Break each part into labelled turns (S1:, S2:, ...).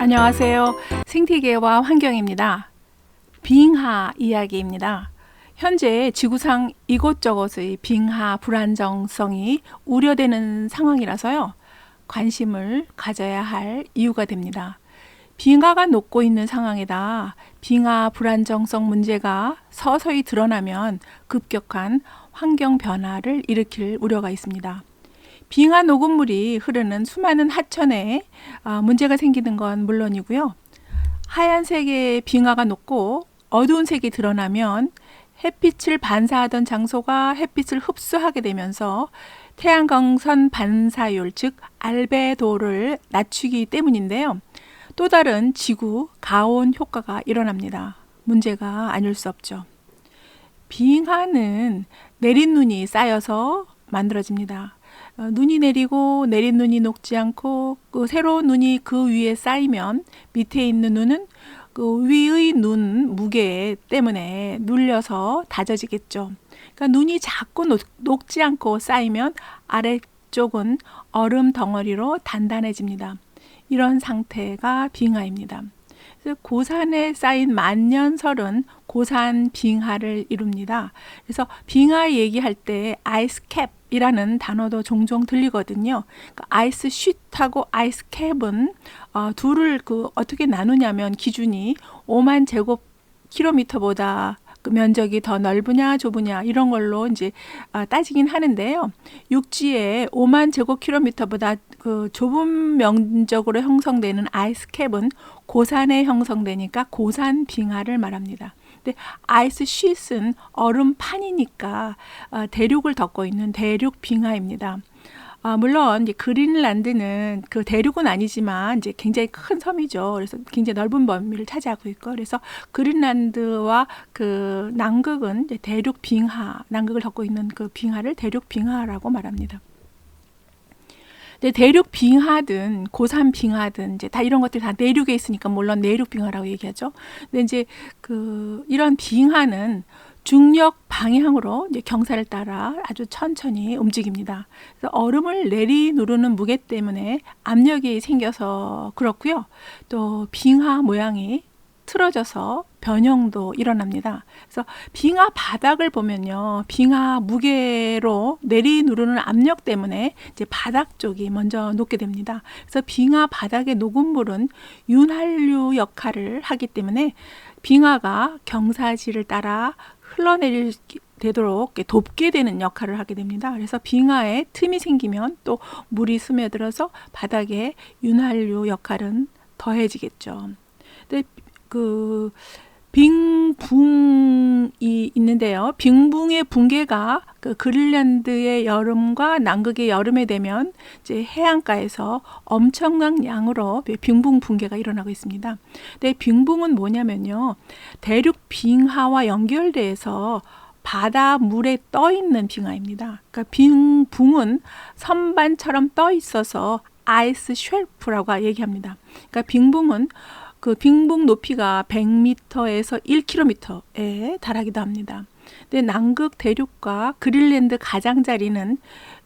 S1: 안녕하세요. 생태계와 환경입니다. 빙하 이야기입니다. 현재 지구상 이곳저곳의 빙하 불안정성이 우려되는 상황이라서요. 관심을 가져야 할 이유가 됩니다. 빙하가 녹고 있는 상황에다 빙하 불안정성 문제가 서서히 드러나면 급격한 환경 변화를 일으킬 우려가 있습니다. 빙하 녹음물이 흐르는 수많은 하천에 아, 문제가 생기는 건 물론이고요. 하얀색의 빙하가 녹고 어두운 색이 드러나면 햇빛을 반사하던 장소가 햇빛을 흡수하게 되면서 태양광선 반사율, 즉 알베도를 낮추기 때문인데요. 또 다른 지구 가온 효과가 일어납니다. 문제가 아닐 수 없죠. 빙하는 내린 눈이 쌓여서 만들어집니다. 어, 눈이 내리고 내린 눈이 녹지 않고 그 새로운 눈이 그 위에 쌓이면 밑에 있는 눈은 그 위의 눈 무게 때문에 눌려서 다져지겠죠. 그러니까 눈이 자꾸 녹, 녹지 않고 쌓이면 아래쪽은 얼음 덩어리로 단단해집니다. 이런 상태가 빙하입니다. 고산에 쌓인 만년설은 고산 빙하를 이룹니다. 그래서 빙하 얘기할 때 아이스캡 이라는 단어도 종종 들리거든요. 그러니까 아이스 쉿하고 아이스 캡은 어, 둘을 그 어떻게 나누냐면 기준이 5만 제곱 킬로미터보다 그 면적이 더 넓으냐 좁으냐 이런 걸로 이제 아, 따지긴 하는데요. 육지에 5만 제곱킬로미터보다 그 좁은 면적으로 형성되는 아이스캡은 고산에 형성되니까 고산 빙하를 말합니다. 근데 아이스 쉿은 얼음판이니까 어, 대륙을 덮고 있는 대륙 빙하입니다. 아, 물론 이제 그린란드는 그 대륙은 아니지만 이제 굉장히 큰 섬이죠. 그래서 굉장히 넓은 범위를 차지하고 있고 그래서 그린란드와 그 남극은 대륙 빙하, 남극을 덮고 있는 그 빙하를 대륙 빙하라고 말합니다. 근데 대륙 빙하든 고산 빙하든 이제 다 이런 것들이 다 내륙에 있으니까 물론 내륙 빙하라고 얘기하죠. 근데 이제 그 이런 빙하는 중력 방향으로 이제 경사를 따라 아주 천천히 움직입니다. 그래서 얼음을 내리 누르는 무게 때문에 압력이 생겨서 그렇고요. 또 빙하 모양이 틀어져서 변형도 일어납니다. 그래서 빙하 바닥을 보면요. 빙하 무게로 내리 누르는 압력 때문에 이제 바닥 쪽이 먼저 녹게 됩니다. 그래서 빙하 바닥의 녹은 물은 윤활유 역할을 하기 때문에 빙하가 경사지를 따라 흘러내릴 되도록 돕게 되는 역할을 하게 됩니다. 그래서 빙하에 틈이 생기면 또 물이 스며들어서 바닥에 윤활유 역할은 더해지겠죠. 근데 그 빙붕이 있는데요. 빙붕의 붕괴가 그 그린란드의 여름과 남극의 여름에 되면 이제 해안가에서 엄청난 양으로 빙붕 붕괴가 일어나고 있습니다. 근데 빙붕은 뭐냐면요. 대륙 빙하와 연결돼서 바다 물에 떠 있는 빙하입니다. 그러니까 빙붕은 선반처럼 떠 있어서 아이스 쉘프라고 얘기합니다. 그러니까 빙붕은 그 빙봉 높이가 100m에서 1km에 달하기도 합니다. 근데 남극 대륙과 그린랜드 가장자리는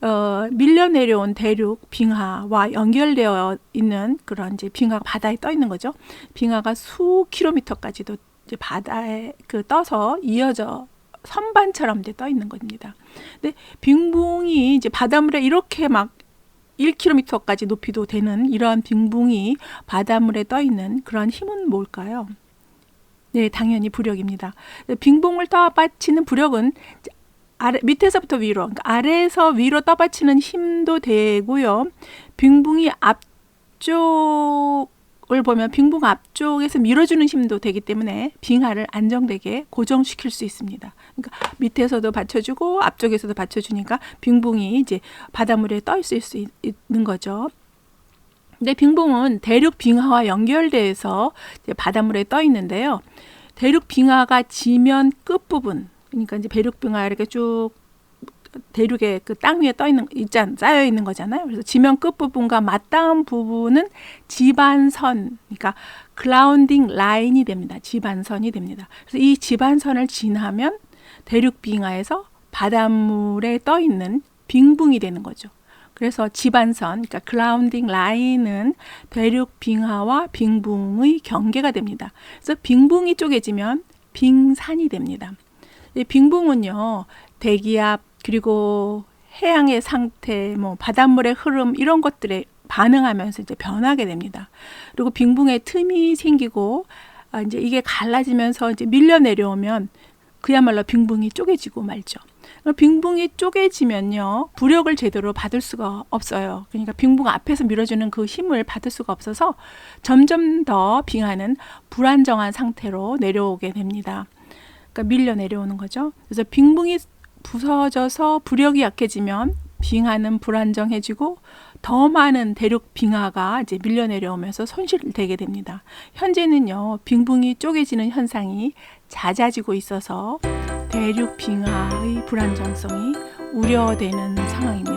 S1: 어, 밀려 내려온 대륙 빙하와 연결되어 있는 그런 이제 빙하가 바다에 떠 있는 거죠. 빙하가 수 킬로미터까지도 이제 바다에 그 떠서 이어져 선반처럼 이제 떠 있는 겁니다. 근데 빙봉이 이제 바닷물에 이렇게 막 1km까지 높이도 되는 이러한 빙붕이 바닷물에 떠 있는 그런 힘은 뭘까요? 네, 당연히 부력입니다. 빙봉을 떠받치는 부력은 아래, 밑에서부터 위로, 그러니까 아래에서 위로 떠받치는 힘도 되고요. 빙붕이 앞쪽 을 보면 빙봉 앞쪽에서 밀어주는 힘도 되기 때문에 빙하를 안정되게 고정시킬 수 있습니다. 그러니까 밑에서도 받쳐주고 앞쪽에서도 받쳐주니까 빙봉이 이제 바닷물에 떠 있을 수 있, 는 거죠. 근데 빙봉은 대륙 빙하와 연결돼서 바닷물에 떠 있는데요. 대륙 빙하가 지면 끝 부분, 그러니까 이제 대륙 빙하 이렇게 쭉 대륙에 그땅 위에 떠 있는 있잖 쌓여 있는 거잖아요. 그래서 지면 끝 부분과 맞닿은 부분은 지반선, 그러니까 클라운딩 라인이 됩니다. 지반선이 됩니다. 그래서 이 지반선을 지나면 대륙 빙하에서 바닷물에 떠 있는 빙붕이 되는 거죠. 그래서 지반선, 그러니까 그라운딩 라인은 대륙 빙하와 빙붕의 경계가 됩니다. 그래서 빙붕이 쪼개지면 빙산이 됩니다. 이 빙붕은요, 대기압 그리고 해양의 상태, 뭐 바닷물의 흐름 이런 것들에 반응하면서 이제 변하게 됩니다. 그리고 빙붕에 틈이 생기고 아, 이제 이게 갈라지면서 이제 밀려 내려오면 그야말로 빙붕이 쪼개지고 말죠. 빙붕이 쪼개지면요 부력을 제대로 받을 수가 없어요. 그러니까 빙붕 앞에서 밀어주는 그 힘을 받을 수가 없어서 점점 더 빙하는 불안정한 상태로 내려오게 됩니다. 그러니까 밀려 내려오는 거죠. 그래서 빙붕이 부서져서 부력이 약해지면 빙하는 불안정해지고 더 많은 대륙 빙하가 이제 밀려 내려오면서 손실되게 됩니다. 현재는요 빙붕이 쪼개지는 현상이 잦아지고 있어서 대륙 빙하의 불안정성이 우려되는 상황입니다.